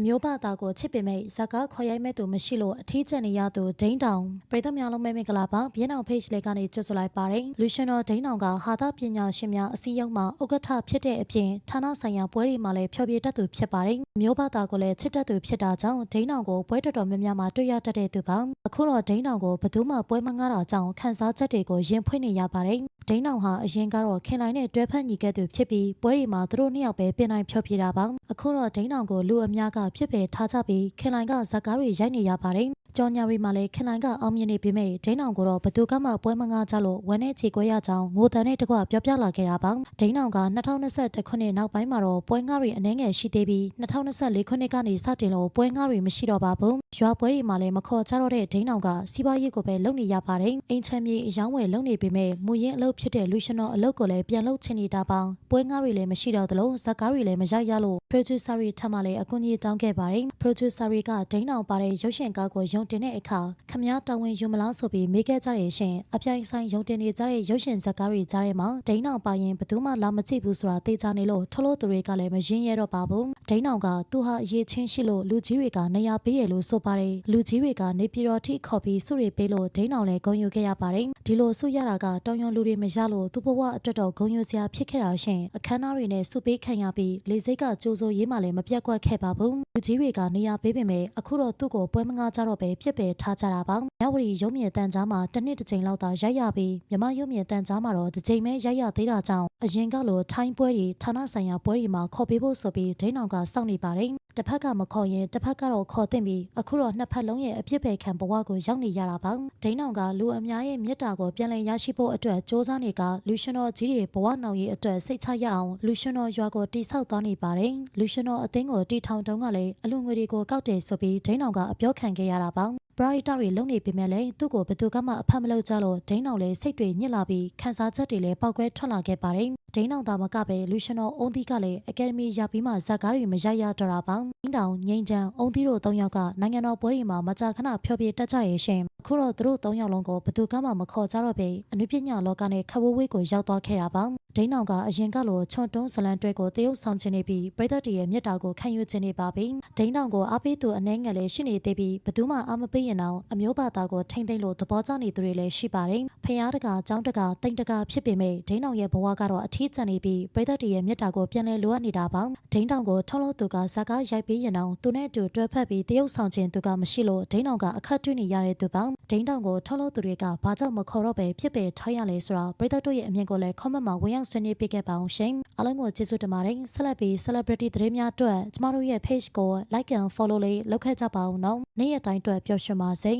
အမျိုးဘာသာကိုချစ်ပေမဲ့ဇကားခေါ်ရိုက်မဲ့သူမရှိလို့အထီးကျန်နေရသူဒိန်းတောင်ပရိသတ်များလုံးပဲမင်္ဂလာပါဘီယန်အောင် page လေးကနေကြိုဆိုလိုက်ပါတယ်လူရှင်တော်ဒိန်းတောင်ကဟာသပညာရှင်များအစည်းအရုံးမှာဥက္ကဋ္ဌဖြစ်တဲ့အပြင်ဌာနဆိုင်ရာပွဲတွေမှာလည်းဖျော်ဖြေတတ်သူဖြစ်ပါတယ်အမျိုးဘာသာကိုလည်းချစ်တတ်သူဖြစ်တာကြောင့်ဒိန်းတောင်ကိုပွဲတော်တော်များများမှာတွေ့ရတတ်တဲ့သူပါအခုတော့ဒိန်းတောင်ကိုဘယ်သူမှပွဲမငားတာကြောင့်ခန်းစားချက်တွေကိုရင်ဖွင့်နေရပါတယ် ဒိန်းအောင်ဟာအရင်ကတော့ခင်လိုက်နဲ့တွဲဖက်ညီကဲသူဖြစ်ပြီးပွဲဒီမှာသူတို့နှစ်ယောက်ပဲပြင်နိုင်ဖြောပြတာပါအခုတော့ဒိန်းအောင်ကိုလူအများကဖြစ်ပေထားကြပြီးခင်လိုင်ကဇက်ကားတွေရိုက်နေရပါတယ် ကြော်ညာရီမှာလည်းခင်လိုင်ကအောင်မြင်နေပြီမဲ့ဒိန်းအောင်ကိုတော့ဘသူကမှပွဲမငားကြလို့ဝမ်းနဲ့ခြေခွဲရကြောင်းငိုတန်နဲ့တကွပြောပြလာခဲ့တာပါဒိန်းအောင်က2021ခုနှစ်နောက်ပိုင်းမှာတော့ပွဲငားတွေအနှဲငယ်ရှိသေးပြီး2024ခုနှစ်ကနေစတင်လို့ပွဲငားတွေမရှိတော့ပါဘူးရွာပွဲတွေမှာလည်းမခေါ်ကြတော့တဲ့ဒိန်းအောင်ကစီးပွားရေးကိုပဲလုပ်နေရပါတယ်အိမ်ချမ်းမြေအယောင်းဝယ်လုပ်နေပေမဲ့မူရင်းအလုပ်ဖြစ်တဲ့လူရှင်တော်အလုပ်ကိုလည်းပြန်လုပ်ချင်နေတာပါပွဲငားတွေလည်းမရှိတော့သလိုဇက်ကားတွေလည်းမရရလို့ producer တွေထပ်မှလည်းအကူအညီတောင်းခဲ့ပါတယ် producer တွေကဒိန်းအောင်ပါတဲ့ရုပ်ရှင်ကားကိုယုံတင်တဲ့အခါခမည်းတော်ဝင်ယူမလားဆိုပြီးမေးခဲ့ကြရရှင်အပြိုင်ဆိုင်ယုံတင်နေကြတဲ့ရုပ်ရှင်ဇက်ကားတွေကြားထဲမှာဒိန်းအောင်ပါရင်ဘယ်သူမှလာမကြည့်ဘူးဆိုတာသိကြနေလို့ထလို့သူတွေကလည်းမရင်းရတော့ပါဘူးဒိန်းအောင်ကသူဟာအရေးချင်းရှိလို့လူကြီးတွေကနေရာပေးရလို့ဆိုပါတယ်လူကြီးတွေကနေပြည်တော်ထိခေါ်ပြီးစုတွေပေးလို့ဒိန်းအောင်လည်းဂုဏ်ယူခဲ့ရပါတယ်ဒီလိုစုရတာကတောင်ယွန်လူတွေမရလို့သူ့ဘဝအတွက်တော့ဂုဏ်ယူစရာဖြစ်ခဲ့တာရှင်အခမ်းအနားတွေနဲ့စုပေးခံရပြီးလေစိတ်ကကြိုးစိုးရေးမှလည်းမပြတ်ကွက်ခဲ့ပါဘူးလူကြီးတွေကနေရာပေးပေမဲ့အခုတော့သူ့ကိုပွဲမငားကြတော့ပဲပြစ်ပယ်ထားကြတာပါ မြဝတီရုံးမြင့်တန်ကြားမှာတစ်နှစ်တစ်ချိန်လောက်သာရိုက်ရပြီးမြမရုံးမြင့်တန်ကြားမှာတော့တစ်ချိန်ပဲရိုက်ရသေးတာကြောင့်အရင်ကလိုထိုင်းပွဲတွေဌာနဆိုင်ရာပွဲတွေမှာခေါ်ပေးဖို့ဆိုပြီးဒိန်းအောင်ကစောင့်နေပါတယ်တစ်ဖက်ကမခေါ်ရင်တစ်ဖက်ကတော့ခေါ်သင့်ပြီးအခုတော့နှစ်ဖက်လုံးရဲ့အပြစ်ပယ်ခံဘဝကိုရောက်နေရတာပါဒိန်းအောင်ကလူအများရဲ့မြတ်တာကိုပြန်လည်ရရှိဖို့အတွက်စ조사နေကလူရှင်တော်ကြီးတွေဘဝနောင်ရေးအတွက်စိတ်ချရအောင်လူရှင်တော်ရွာကိုတိဆောက်သွားနေပါတယ်လူရှင်တော်အသင်းကိုတီထောင်တုံးကလည်းအလူငွေတွေကိုကောက်တယ်ဆိုပြီးဒိန်းအောင်ကအပြောခံခဲ့ရတာပါ ပရိုက်တာတွေလုံနေပေမဲ့လည်းသူ့ကိုဘယ်သူကမှအဖတ်မလုပ်ကြလို့ဒိန်းအောင်လည်းစိတ်တွေညစ်လာပြီးခန်းစားချက်တွေလည်းပောက်ကွဲထွက်လာခဲ့ပါတယ်ဒိန်းအောင်သာမကပဲလူရှင်တော်အုံးသီးကလည်းအကယ်ဒမီရပြီးမှဇက်ကားတွေမရရတော့တာပါဒိန်းတောင်ငိမ့်ချန်အုံးသီးတို့၃ယောက်ကနိုင်ငံတော်ပွဲတွေမှာမကြာခဏဖျော်ဖြေတက်ကြရရှင်အခုတော့သူတို့၃ယောက်လုံးကိုဘယ်သူကမှမခေါ်ကြတော့ပဲအနုပညာလောကနဲ့ခဝဝေးကိုရောက်သွားခဲ့တာပါဒိန်းအောင်ကအရင်ကလိုချွန်တွန်းဇလန်တွဲကိုတရုတ်ဆောင်ခြင်းနေပြီးပြည်သက်တရဲ့မြတ်တာကိုခံယူခြင်းနေပါပြီဒိန်းအောင်ကိုအားပေးသူအနှဲငယ်လေးရှိနေသေးပြီးဘယ်သူမှအားမပေးရင်တော့အမျိုးဘာသာကိုထိမ့်သိမ့်လို့သဘောကျနေသူတွေလည်းရှိပါတယ်ဖျားတကာចောင်းတကာတိမ်တကာဖြစ်ပေမဲ့ဒိန်းအောင်ရဲ့ဘဝကတော့အထီးကျန်နေပြီးပြည်သက်တရဲ့မြတ်တာကိုပြန်လဲလိုအပ်နေတာပါဒိန်းအောင်ကိုထုံးလို့သူကဇာကားရိုက်ပေးရင်တော့သူနဲ့အတူတွဲဖက်ပြီးတရုတ်ဆောင်ခြင်းသူကမရှိလို့ဒိန်းအောင်ကအခက်တွေ့နေရတဲ့သူပါဒိန်းအောင်ကိုထုံးလို့သူတွေကဘာကြောင့်မခေါ်တော့ပဲဖြစ်ပေထားရလဲဆိုတော့ပြည်သက်တို့ရဲ့အမြင်ကိုလည်း comment မှာဝင်ရောက်ဆွေးနွေးပေးခဲ့ပါအောင်ရှင်အားလုံးကိုကျေးဇူးတင်ပါတယ်ဆက်လက်ပြီး celebrity သတင်းများအတွက်ကျမတို့ရဲ့ page ကို like and follow လေးလုပ်ခဲ့ကြပါဦးနော်နေ့ရက်တိုင်းအတွက်ပျော်ရွှင်ပါစေ